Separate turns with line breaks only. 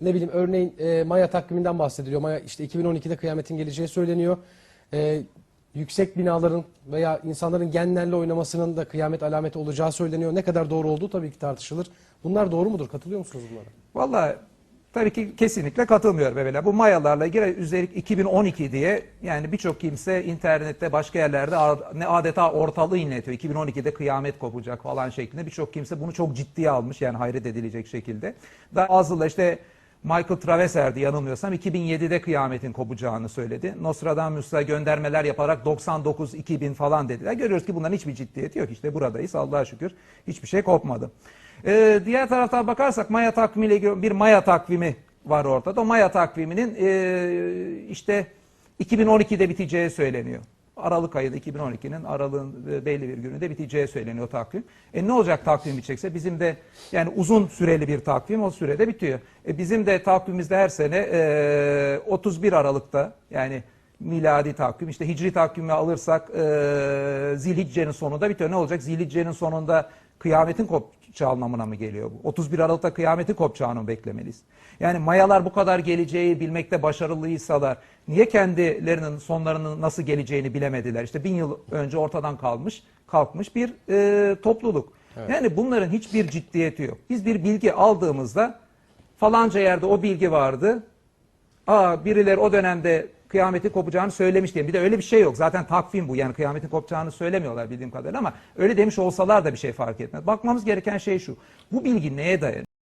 ne bileyim örneğin e, Maya takviminden bahsediliyor. Maya işte 2012'de kıyametin geleceği söyleniyor. E, yüksek binaların veya insanların genlerle oynamasının da kıyamet alameti olacağı söyleniyor. Ne kadar doğru olduğu tabii ki tartışılır. Bunlar doğru mudur? Katılıyor musunuz bunlara?
Vallahi tabii ki kesinlikle katılmıyorum evvela. Bu Mayalarla ilgili üstelik 2012 diye yani birçok kimse internette başka yerlerde ne adeta ortalığı inletiyor. 2012'de kıyamet kopacak falan şeklinde birçok kimse bunu çok ciddiye almış yani hayret edilecek şekilde. Azılı işte Michael Traveser'di yanılmıyorsam 2007'de kıyametin kopacağını söyledi. Nostradamus'a göndermeler yaparak 99-2000 falan dediler. Görüyoruz ki bunların hiçbir ciddiyeti yok. İşte buradayız Allah'a şükür hiçbir şey kopmadı. Ee, diğer taraftan bakarsak Maya takvimiyle bir Maya takvimi var ortada. O Maya takviminin e, işte 2012'de biteceği söyleniyor. Aralık ayında 2012'nin aralığın e, belli bir gününde biteceği söyleniyor takvim. E ne olacak takvim bitecekse bizim de yani uzun süreli bir takvim o sürede bitiyor. E bizim de takvimimizde her sene e, 31 Aralık'ta yani miladi takvim işte hicri takvimi alırsak e, Zilhicce'nin sonunda bitiyor. Ne olacak? Zilhicce'nin sonunda kıyametin kopacağı anlamına mı geliyor bu? 31 Aralık'ta kıyametin kopacağını beklemeliyiz? Yani mayalar bu kadar geleceği bilmekte başarılıysalar niye kendilerinin sonlarının nasıl geleceğini bilemediler? İşte bin yıl önce ortadan kalmış, kalkmış bir e, topluluk. Yani bunların hiçbir ciddiyeti yok. Biz bir bilgi aldığımızda falanca yerde o bilgi vardı. Aa birileri o dönemde kıyametin kopacağını söylemiş diye. Bir de öyle bir şey yok. Zaten takvim bu. Yani kıyametin kopacağını söylemiyorlar bildiğim kadarıyla ama öyle demiş olsalar da bir şey fark etmez. Bakmamız gereken şey şu. Bu bilgi neye dayanıyor?